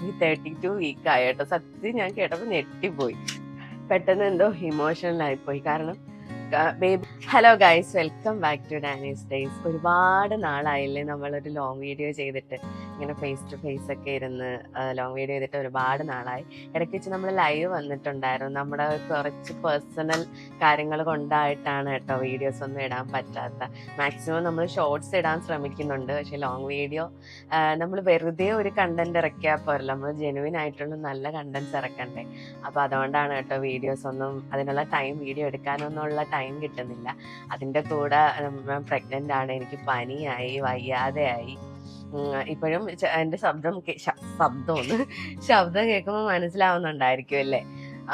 പറയട്ടെ thirty two week ആയിട്ടോ സത്യം ഞാൻ കേട്ടപ്പോൾ ഞെട്ടിപ്പോയി. പെട്ടെന്ന് എന്തോ ഇമോഷണൽ ആയിപ്പോയി. കാരണം baby hello guys welcome back to Dani's days ഒരുപാട് നാളായില്ലേ നമ്മളൊരു ലോങ് വീഡിയോ ചെയ്തിട്ട്. ഇങ്ങനെ ഫേസ് ടു ഫേസ് ഒക്കെ ഇരുന്ന് ലോങ് വീഡിയോ ചെയ്തിട്ട് ഒരുപാട് നാളായി. ഇടയ്ക്ക് വെച്ച് നമ്മൾ ലൈവ് വന്നിട്ടുണ്ടായിരുന്നു. നമ്മുടെ കുറച്ച് പേഴ്സണൽ കാര്യങ്ങൾ കൊണ്ടായിട്ടാണ് കേട്ടോ വീഡിയോസ് ഒന്നും ഇടാൻ പറ്റാത്ത. മാക്സിമം നമ്മൾ ഷോർട്സ് ഇടാൻ ശ്രമിക്കുന്നുണ്ട്. പക്ഷെ ലോങ് വീഡിയോ നമ്മൾ വെറുതെ ഒരു കണ്ടന്റ് ഇറക്കിയാൽ പോരല്ലോ. നമ്മൾ ജെനുവിൻ ആയിട്ടുള്ള നല്ല കണ്ടന്റ്സ് ഇറക്കണ്ടേ? അപ്പോൾ അതുകൊണ്ടാണ് കേട്ടോ വീഡിയോസ് ഒന്നും അതിനുള്ള ടൈം വീഡിയോ എടുക്കാനൊന്നുള്ള ടൈം കിട്ടുന്നില്ല. അതിന്റെ കൂടെ പ്രഗ്നന്റ് ആണ്. എനിക്ക് പനിയായി വയ്യാതെയായി. ഇപ്പോഴും എന്റെ ശബ്ദം ശബ്ദമൊന്ന് ശബ്ദം കേൾക്കുമ്പോൾ മനസ്സിലാവുന്നുണ്ടായിരിക്കും അല്ലേ?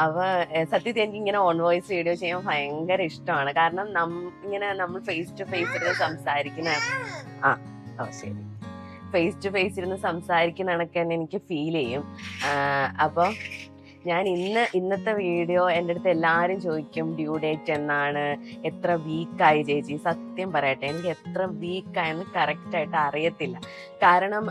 അപ്പൊ സത്യത്തിൽ എനിക്ക് ഇങ്ങനെ ഓൺ വോയിസ് വീഡിയോ ചെയ്യാൻ ഭയങ്കര ഇഷ്ടമാണ്. കാരണം നം ഇങ്ങനെ നമ്മൾ ഫേസ് ടു ഫേസ് ഇരുന്ന് സംസാരിക്കുന്ന ആ ഓ ശരി. ഫേസ് ടു ഫേസ് ഇരുന്ന് സംസാരിക്കുന്ന കണക്ക് തന്നെ എനിക്ക് ഫീൽ ചെയ്യും. അപ്പോൾ ഞാൻ ഇന്ന് ഇന്നത്തെ വീഡിയോ എന്റെ അടുത്ത് എല്ലാവരും ചോദിക്കും ഡ്യൂ ഡേറ്റ് എന്നാണ്? എത്ര വീക്കായി ചേച്ചി? സത്യം പറയട്ടെ എനിക്ക് എത്ര വീക്കായെന്ന് കറക്റ്റായിട്ട് അറിയത്തില്ല. കാരണം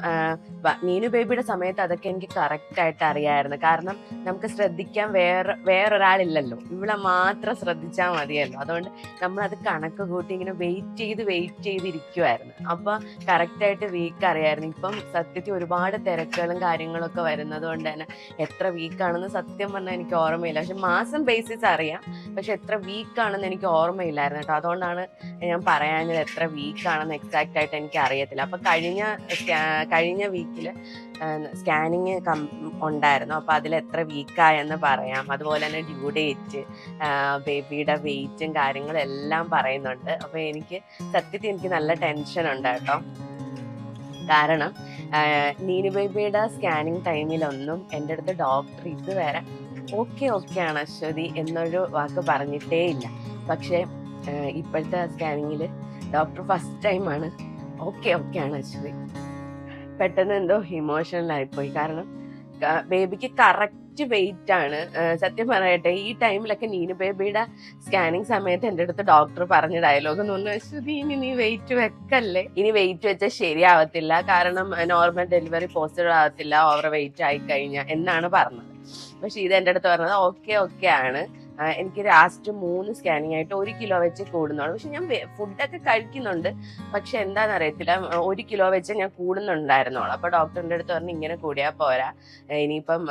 മീനു ബേബിയുടെ സമയത്ത് അതൊക്കെ എനിക്ക് കറക്റ്റായിട്ട് അറിയായിരുന്നു. കാരണം നമുക്ക് ശ്രദ്ധിക്കാൻ വേറെ വേറൊരാളില്ലല്ലോ. ഇവിടെ മാത്രം ശ്രദ്ധിച്ചാൽ മതിയല്ലോ. അതുകൊണ്ട് നമ്മളത് കണക്ക് കൂട്ടി ഇങ്ങനെ വെയിറ്റ് ചെയ്ത് വെയിറ്റ് ചെയ്തിരിക്കുമായിരുന്നു അപ്പോൾ കറക്റ്റായിട്ട് വീക്ക് അറിയായിരുന്നു. ഇപ്പം സത്യത്തിൽ ഒരുപാട് തിരക്കുകളും കാര്യങ്ങളൊക്കെ വരുന്നത് കൊണ്ട് തന്നെ എത്ര വീക്കാണെന്ന് സത്യം പറഞ്ഞാൽ എനിക്ക് ഓർമ്മയില്ല. പക്ഷെ മാസം ബേസിസ് അറിയാം. പക്ഷെ എത്ര വീക്കാണെന്ന് എനിക്ക് ഓർമ്മയില്ലായിരുന്നു കേട്ടോ. അതുകൊണ്ടാണ് ഞാൻ പറയാഞ്ഞത് എത്ര വീക്കാണെന്ന് എക്സാക്റ്റ് ആയിട്ട് എനിക്ക് അറിയത്തില്ല. അപ്പൊ കഴിഞ്ഞ കഴിഞ്ഞ വീക്കിൽ സ്കാനിങ് ഉണ്ടായിരുന്നു. അപ്പൊ അതിൽ എത്ര വീക്കായെന്ന് പറയാം. അതുപോലെ തന്നെ ഡ്യൂ ഡേറ്റ് ബേബിയുടെ വെയിറ്റും കാര്യങ്ങളും എല്ലാം പറയുന്നുണ്ട്. അപ്പൊ എനിക്ക് സത്യത്തിൽ എനിക്ക് നല്ല ടെൻഷൻ ഉണ്ട് കേട്ടോ. കാരണം നീനു ബേബിയുടെ സ്കാനിങ് ടൈമിലൊന്നും എന്റെ അടുത്ത് ഡോക്ടർ ഇതുവരെ ഓക്കെ ഓക്കെ ആണ് അശ്വതി എന്നൊരു വാക്ക് പറഞ്ഞിട്ടേ ഇല്ല പക്ഷേ ഇപ്പോഴത്തെ സ്കാനിങ്ങിൽ ഡോക്ടർ ഫസ്റ്റ് ടൈമാണ് ഓക്കെ ഓക്കെ ആണ് അശ്വതി. പെട്ടെന്ന് എന്തോ ഇമോഷണൽ ആയിപ്പോയി കാരണം ബേബിക്ക് കറക്റ്റ് വെയിറ്റ് ആണ്. സത്യം പറയട്ടെ ഈ ടൈമിലൊക്കെ നീനു ബേബിയുടെ സ്കാനിങ് സമയത്ത് എന്റെ അടുത്ത് ഡോക്ടർ പറഞ്ഞ ഡയലോഗ് എന്ന് പറഞ്ഞു ശ്രുതി ഇനി നീ വെയിറ്റ് വെക്കല്ലേ? ഇനി വെയിറ്റ് വെച്ചാൽ ശരിയാവത്തില്ല. കാരണം നോർമൽ ഡെലിവറി പോസിബിൾ ആവത്തില്ല. ഓവർ വെയിറ്റ് ആയി കഴിഞ്ഞാൽ എന്നാണ് പറഞ്ഞത്. പക്ഷെ ഇത് എന്റെ അടുത്ത് പറഞ്ഞത് ഓക്കെ ഓക്കെ ആണ്. എനിക്ക് ലാസ്റ്റ് മൂന്ന് സ്കാനിങ് ആയിട്ട് ഒരു കിലോ വെച്ച് കൂടുന്നുള്ളൂ. പക്ഷെ ഞാൻ ഫുഡൊക്കെ കഴിക്കുന്നുണ്ട്. പക്ഷെ എന്താണെന്ന് അറിയത്തില്ല ഒരു കിലോ വെച്ച് ഞാൻ കൂടുന്നുണ്ടായിരുന്നോളൂ. അപ്പൊ ഡോക്ടറിന്റെ അടുത്ത് പറഞ്ഞ് ഇങ്ങനെ കൂടിയാ പോരാ. ഇനിയിപ്പം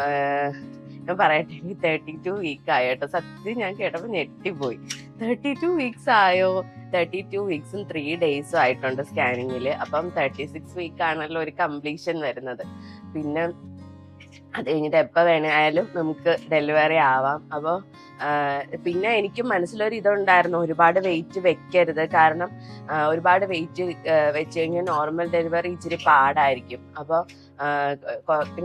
ഞാൻ പറയട്ടെ എനിക്ക് തേർട്ടി ടു വീക്ക് ആയോട്ടോ സത്യം ഞാൻ കേട്ടപ്പോൾ ഞെട്ടിപ്പോയി. തേർട്ടി ടു വീക്സ് ആയോ തേർട്ടി ടു വീക്സും ത്രീ ഡേയ്സും ആയിട്ടുണ്ട് സ്കാനിങ്ങിൽ അപ്പം തേർട്ടി സിക്സ് വീക്ക് ആണല്ലോ ഒരു കംപ്ലീഷൻ വരുന്നത്. പിന്നെ അത് കഴിഞ്ഞിട്ട് എപ്പോൾ വേണമായാലും നമുക്ക് ഡെലിവറി ആവാം. അപ്പോൾ പിന്നെ എനിക്കും മനസ്സിലൊരു ഇതുണ്ടായിരുന്നു. ഒരുപാട് വെയിറ്റ് വെക്കരുത്. കാരണം ഒരുപാട് വെയിറ്റ് വെച്ച് കഴിഞ്ഞാൽ നോർമൽ ഡെലിവറി ഇച്ചിരി പാടായിരിക്കും. അപ്പോൾ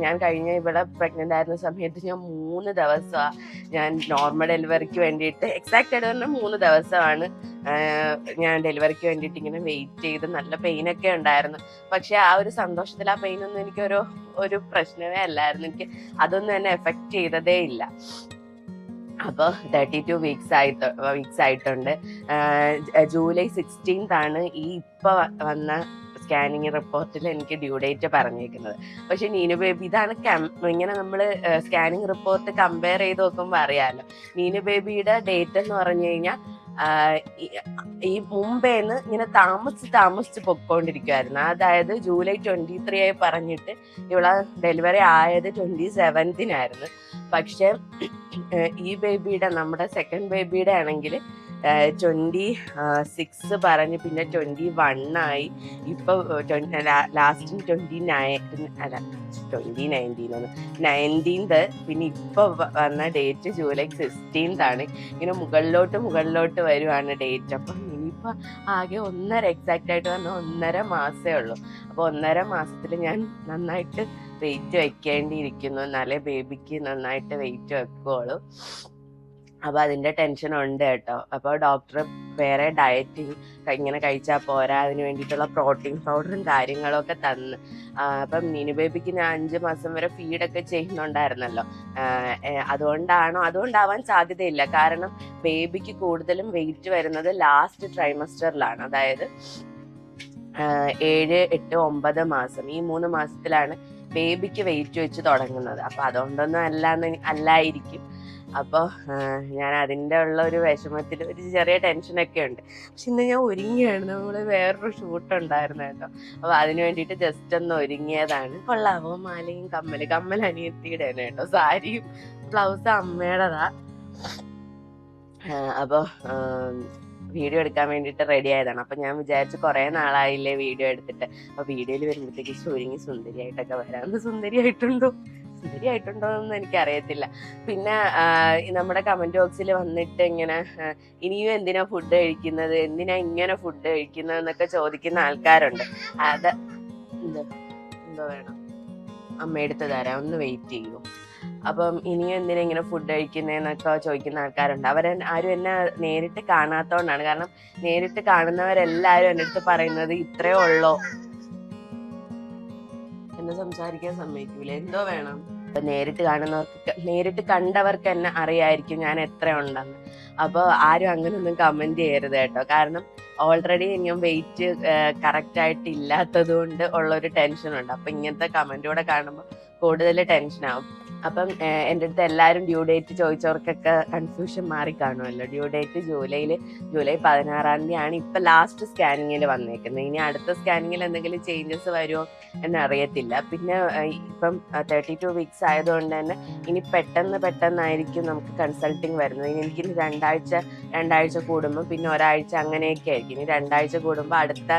ഞാൻ കഴിഞ്ഞ ഇവിടെ പ്രഗ്നന്റ് ആയിരുന്ന സമയത്ത് ഞാൻ മൂന്ന് ദിവസമാണ് ഞാൻ നോർമൽ ഡെലിവറിക്ക് വേണ്ടിയിട്ട് എക്സാക്റ്റ് ആയിട്ട് പറഞ്ഞാൽ മൂന്ന് ദിവസമാണ് ഞാൻ ഡെലിവറിക്ക് വേണ്ടിയിട്ട് ഇങ്ങനെ വെയിറ്റ് ചെയ്ത് നല്ല പെയിനൊക്കെ ഉണ്ടായിരുന്നു. പക്ഷെ ആ ഒരു സന്തോഷത്തിൽ ആ പെയിൻ ഒന്നും എനിക്കൊരു ഒരു പ്രശ്നമേ അല്ലായിരുന്നു. എനിക്ക് അതൊന്നും എന്നെ എഫക്റ്റ് ചെയ്തതേ ഇല്ല. അപ്പോൾ തേർട്ടി ടു വീക്സ് ആയിട്ട് വീക്സ് ആയിട്ടുണ്ട്. ജൂലൈ സിക്സ്റ്റീൻത് ആണ് ഈ ഇപ്പൊ വന്ന സ്കാനിങ് റിപ്പോർട്ടിൽ എനിക്ക് ഡ്യൂ ഡേറ്റ് പറഞ്ഞേക്കുന്നത് പക്ഷെ നീനു ബേബി ഇതാണ് ഇങ്ങനെ നമ്മൾ സ്കാനിങ് റിപ്പോർട്ട് കമ്പയർ ചെയ്ത് നോക്കുമ്പോൾ അറിയാമല്ലോ നീനു ബേബിയുടെ ഡേറ്റ് എന്ന് പറഞ്ഞു കഴിഞ്ഞാൽ ഈ മുംബൈന്ന് ഇങ്ങനെ താമസിച്ച് താമസിച്ച് പൊക്കോണ്ടിരിക്കുമായിരുന്നു അതായത് ജൂലൈ ട്വന്റി ത്രീ ആയി പറഞ്ഞിട്ട് ഇവിടെ ഡെലിവറി ആയത് ട്വന്റി സെവൻത്തിനായിരുന്നു. പക്ഷെ ഈ ബേബിയുടെ നമ്മുടെ സെക്കൻഡ് ബേബിയുടെ ആണെങ്കിൽ ട്വന്റി സിക്സ് പറഞ്ഞ് പിന്നെ ട്വന്റി വൺ ആയി. ഇപ്പൊ ലാസ്റ്റ് ട്വന്റി നയൻ അല്ല ട്വന്റി നയന്റീൻ നയന്റീൻത് പിന്നെ ഇപ്പൊ വന്ന ഡേറ്റ് ജൂലൈ സിക്സ്റ്റീൻത് ആണ്. ഇങ്ങനെ മുകളിലോട്ട് മുകളിലോട്ട് വരുവാണ് ഡേറ്റ് അപ്പം ഇനിയിപ്പോൾ ആകെ ഒന്നര എക്സാക്റ്റ് ആയിട്ട് വന്ന ഒന്നര മാസമേ ഉള്ളൂ. അപ്പോൾ ഒന്നര മാസത്തിൽ ഞാൻ നന്നായിട്ട് വെയിറ്റ് വെക്കേണ്ടിയിരിക്കുന്നു. എന്നാലേ ബേബിക്ക് നന്നായിട്ട് വെയിറ്റ് വെക്കുള്ളൂ അപ്പോൾ അതിന്റെ ടെൻഷൻ ഉണ്ട് കേട്ടോ. അപ്പോൾ ഡോക്ടർ വേറെ ഡയറ്റിങ് ഇങ്ങനെ കഴിച്ചാൽ പോരാ. അതിന് വേണ്ടിയിട്ടുള്ള പ്രോട്ടീൻ പൗഡറും കാര്യങ്ങളും ഒക്കെ തന്ന്. അപ്പൊ അപ്പം നീനു ബേബിക്ക് ഞാൻ അഞ്ച് മാസം വരെ ഫീഡൊക്കെ ചെയ്യുന്നുണ്ടായിരുന്നല്ലോ. അതുകൊണ്ടാണോ? അതുകൊണ്ടാവാൻ സാധ്യതയില്ല. കാരണം ബേബിക്ക് കൂടുതലും വെയിറ്റ് വരുന്നത് ലാസ്റ്റ് ട്രൈമസ്റ്ററിലാണ് അതായത് ഏഴ് എട്ട് ഒമ്പത് മാസം. ഈ മൂന്ന് മാസത്തിലാണ് ബേബിക്ക് വെയിറ്റ് വെച്ച് തുടങ്ങുന്നത്. അപ്പൊ അതുകൊണ്ടൊന്നും അല്ലാന്ന് അല്ലായിരിക്കും. അപ്പോൾ ഞാൻ അതിന്റെ ഉള്ള ഒരു വിഷമത്തിൽ ഒരു ചെറിയ ടെൻഷനൊക്കെ ഉണ്ട്. പക്ഷെ ഇന്ന് ഞാൻ ഒരുങ്ങിയാണ്. നമ്മൾ വേറൊരു ഷൂട്ട് ഉണ്ടായിരുന്നു കേട്ടോ. അപ്പോൾ അതിന് വേണ്ടിയിട്ട് ജസ്റ്റ് ഒന്ന് ഒരുങ്ങിയതാണ്. കൊള്ളാമോ? മാലയും കമ്മൽ. കമ്മൽ അനിയത്തിയുടെ തന്നെ കേട്ടോ. സാരിയും ബ്ലൗസ് അമ്മയുടെതാ. അപ്പോൾ വീഡിയോ എടുക്കാൻ വേണ്ടിയിട്ട് റെഡി ആയതാണ്. അപ്പം ഞാൻ വിചാരിച്ചു കുറേ നാളായില്ലേ വീഡിയോ എടുത്തിട്ട്. അപ്പോൾ വീഡിയോയിൽ വരുമ്പോഴത്തേക്ക് ഒരുങ്ങി സുന്ദരിയായിട്ടൊക്കെ വരാമെന്ന് സുന്ദരിയായിട്ടുണ്ടോ? സുന്ദരിയായിട്ടുണ്ടോ എന്ന് എനിക്കറിയത്തില്ല. പിന്നെ നമ്മുടെ കമന്റ് ബോക്സിൽ വന്നിട്ട് ഇങ്ങനെ ഇനിയും എന്തിനാ ഫുഡ് കഴിക്കുന്നത്? എന്തിനാ ഇങ്ങനെ ഫുഡ് കഴിക്കുന്നത് എന്നൊക്കെ ചോദിക്കുന്ന ആൾക്കാരുണ്ട്. അത് എന്തോ വേണം. അമ്മ എടുത്ത് തരാം ഒന്ന് വെയിറ്റ് ചെയ്യൂ. അപ്പം ഇനിയും എന്തിനാ ഇങ്ങനെ ഫുഡ് കഴിക്കുന്നതെന്നൊക്കെ ചോദിക്കുന്ന ആൾക്കാരുണ്ട്. അവരെ ആരും എന്നെ നേരിട്ട് കാണാത്തോണ്ടാണ്. കാരണം നേരിട്ട് കാണുന്നവരെല്ലാരും എന്റെ അടുത്ത് പറയുന്നത് ഇത്രയേ ഉള്ളോ. എന്നെ സംസാരിക്കാൻ സമ്മതിക്കൂല. എന്തോ വേണം. നേരിട്ട് കാണുന്നവർക്ക് നേരിട്ട് കണ്ടവർക്ക് തന്നെ അറിയായിരിക്കും ഞാൻ എത്ര ഉണ്ടെന്ന്. അപ്പോൾ ആരും അങ്ങനെയൊന്നും കമന്റ് ചെയ്യരുത് കേട്ടോ. കാരണം ഓൾറെഡി ഞാൻ വെയിറ്റ് കറക്റ്റ് ആയിട്ട് ഇല്ലാത്തത് കൊണ്ട് ഉള്ളൊരു ടെൻഷനുണ്ട് അപ്പൊ ഇങ്ങനത്തെ കമന്റ് കൂടെ കാണുമ്പോൾ കൂടുതൽ ടെൻഷൻ ആവും. അപ്പം എന്റെ അടുത്ത് എല്ലാവരും ഡ്യൂ ഡേറ്റ് ചോദിച്ചവർക്കൊക്കെ കൺഫ്യൂഷൻ മാറി കാണുമല്ലോ. ഡ്യൂ ഡേറ്റ് ജൂലൈയിൽ ജൂലൈ പതിനാറാം തീയതിയാണ് ഇപ്പം ലാസ്റ്റ് സ്കാനിങ്ങിൽ വന്നേക്കുന്നത്. ഇനി അടുത്ത സ്കാനിങ്ങിൽ എന്തെങ്കിലും ചേഞ്ചസ് വരുമോ എന്നറിയത്തില്ല. പിന്നെ ഇപ്പം തേർട്ടി ടു വീക്സ് ആയതുകൊണ്ട് തന്നെ ഇനി പെട്ടെന്ന് പെട്ടെന്നായിരിക്കും നമുക്ക് കൺസൾട്ടിങ് വരുന്നത്. ഇനി എനിക്ക് രണ്ടാഴ്ച രണ്ടാഴ്ച കൂടുമ്പോൾ പിന്നെ ഒരാഴ്ച അങ്ങനെയൊക്കെ ആയിരിക്കും. ഇനി രണ്ടാഴ്ച കൂടുമ്പോൾ അടുത്ത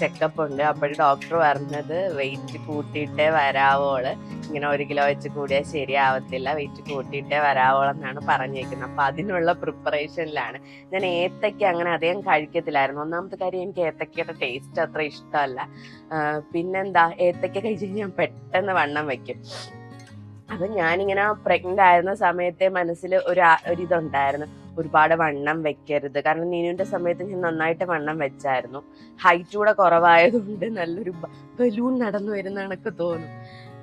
ചെക്കപ്പ് ഉണ്ട്. അപ്പോൾ ഡോക്ടർ പറഞ്ഞത് വെയിറ്റ് കൂട്ടിയിട്ടേ വരാവോൾ. ഇങ്ങനെ ഒരു കിലോ വെച്ച് കൂടിയാൽ ശരിയാവത്തില്ല. വെയിറ്റ് കൂട്ടിയിട്ടേ വരാവോളെന്നാണ് പറഞ്ഞേക്കുന്നത്. അപ്പൊ അതിനുള്ള പ്രിപ്പറേഷനിലാണ്. ഞാൻ ഏത്തയ്ക്ക അങ്ങനെ അധികം കഴിക്കത്തില്ലായിരുന്നു. ഒന്നാമത്തെ കാര്യം എനിക്ക് ഏത്തക്കയുടെ ടേസ്റ്റ് അത്ര ഇഷ്ടമല്ല. പിന്നെന്താ? ഏത്തക്ക കഴിച്ച് കഴിഞ്ഞാൽ ഞാൻ പെട്ടെന്ന് വണ്ണം വെക്കും. അപ്പൊ ഞാനിങ്ങനെ പ്രഗ്നന്റ് ആയിരുന്ന സമയത്തെ മനസ്സിൽ ഒരു ഒരിതുണ്ടായിരുന്നു ഒരുപാട് വണ്ണം വെക്കരുത്. കാരണം നീനുവിന്റെ സമയത്ത് ഞാൻ നന്നായിട്ട് വണ്ണം വെച്ചായിരുന്നു. ഹൈറ്റ് കൂടെ കുറവായതുകൊണ്ട് നല്ലൊരു ബലൂൺ നടന്നു വരുന്ന കണക്ക് തോന്നും.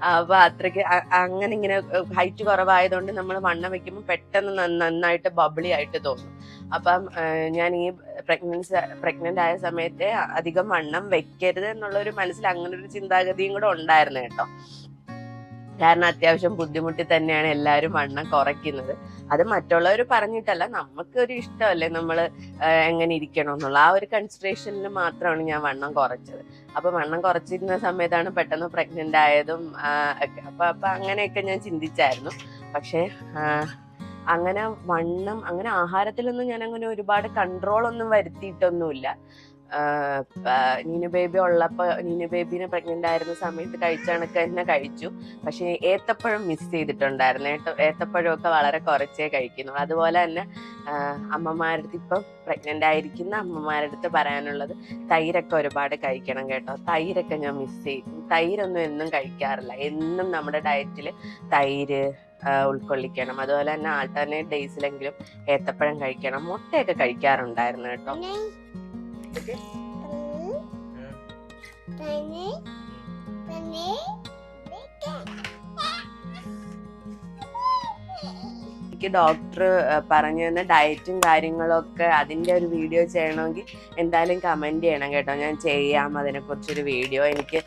അപ്പൊ അത്രയ്ക്ക് അങ്ങനെ ഇങ്ങനെ ഹൈറ്റ് കുറവായതുകൊണ്ട് നമ്മൾ വണ്ണം വെക്കുമ്പോൾ പെട്ടെന്ന് നന്നായിട്ട് ബബിളി ആയിട്ട് തോന്നും. അപ്പം ഞാൻ ഈ പ്രഗ്നൻസ് പ്രഗ്നന്റ് ആയ സമയത്ത് അധികം വണ്ണം വെക്കരുത് എന്നുള്ള ഒരു മനസ്സിൽ അങ്ങനെ ഒരു ചിന്താഗതിയും കൂടെ ഉണ്ടായിരുന്നു കേട്ടോ. കാരണം അത്യാവശ്യം ബുദ്ധിമുട്ടി തന്നെയാണ് എല്ലാവരും വണ്ണം കുറയ്ക്കുന്നത്. അത് മറ്റുള്ളവർ പറഞ്ഞിട്ടല്ല നമുക്ക് ഒരു ഇഷ്ടമല്ലേ നമ്മൾ എങ്ങനെ ഇരിക്കണം എന്നുള്ള ആ ഒരു കൺസിഡറേഷനിൽ മാത്രമാണ് ഞാൻ വണ്ണം കുറച്ചത്. അപ്പൊ വണ്ണം കുറച്ചിരുന്ന സമയത്താണ് പെട്ടെന്ന് പ്രഗ്നന്റ് ആയതും ഒക്കെ. അപ്പൊ അപ്പൊ അങ്ങനെയൊക്കെ ഞാൻ ചിന്തിച്ചായിരുന്നു. പക്ഷേ അങ്ങനെ വണ്ണം അങ്ങനെ ആഹാരത്തിലൊന്നും ഞാൻ അങ്ങനെ ഒരുപാട് കൺട്രോൾ ഒന്നും വരുത്തിയിട്ടൊന്നുമില്ല. നീനു ബേബി ഉള്ളപ്പോ നീനു ബേബിനെ പ്രഗ്നന്റ് ആയിരുന്ന സമയത്ത് കഴിച്ച കണക്ക് തന്നെ കഴിച്ചു. പക്ഷെ ഏത്തപ്പഴം മിസ് ചെയ്തിട്ടുണ്ടായിരുന്നു. ഏത്ത ഏത്തപ്പഴം ഒക്കെ വളരെ കുറച്ചേ കഴിക്കുന്നു അതുപോലെ തന്നെ അമ്മമാരുടെ അടുത്ത് ഇപ്പം പ്രഗ്നന്റ് ആയിരിക്കുന്ന അമ്മമാരുടെ അടുത്ത് പറയാനുള്ളത് തൈരൊക്കെ ഒരുപാട് കഴിക്കണം കേട്ടോ. തൈരൊക്കെ ഞാൻ മിസ് ചെയ്യും. തൈരൊന്നും എന്നും കഴിക്കാറില്ല. എന്നും നമ്മുടെ ഡയറ്റിൽ തൈര് ഉൾക്കൊള്ളിക്കണം. അതുപോലെ തന്നെ ആൾട്ടർനേറ്റ് ഡേയ്സിലെങ്കിലും ഏത്തപ്പഴം കഴിക്കണം. മുട്ടയൊക്കെ കഴിക്കാറുണ്ടായിരുന്നു കേട്ടോ. 어떻게? 응. 응. 베니, 베니. എനിക്ക് ഡോക്ടർ പറഞ്ഞു തന്ന ഡയറ്റും കാര്യങ്ങളൊക്കെ അതിന്റെ ഒരു വീഡിയോ ചെയ്യണമെങ്കിൽ എന്തായാലും കമന്റ് ചെയ്യണം കേട്ടോ. ഞാൻ ചെയ്യാം അതിനെക്കുറിച്ചൊരു വീഡിയോ എനിക്ക്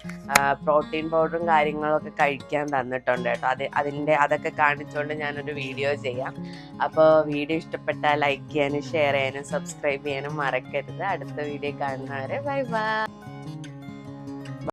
പ്രോട്ടീൻ പൗഡറും കാര്യങ്ങളൊക്കെ കഴിക്കാൻ തന്നിട്ടുണ്ട് കേട്ടോ. അത് അതിന്റെ അതൊക്കെ കാണിച്ചുകൊണ്ട് ഞാനൊരു വീഡിയോ ചെയ്യാം. അപ്പോൾ വീഡിയോ ഇഷ്ടപ്പെട്ടാൽ ലൈക്ക് ചെയ്യാനും ഷെയർ ചെയ്യാനും സബ്സ്ക്രൈബ് ചെയ്യാനും മറക്കരുത്. അടുത്ത വീഡിയോ കാണുന്നവരെ ബൈ ബൈ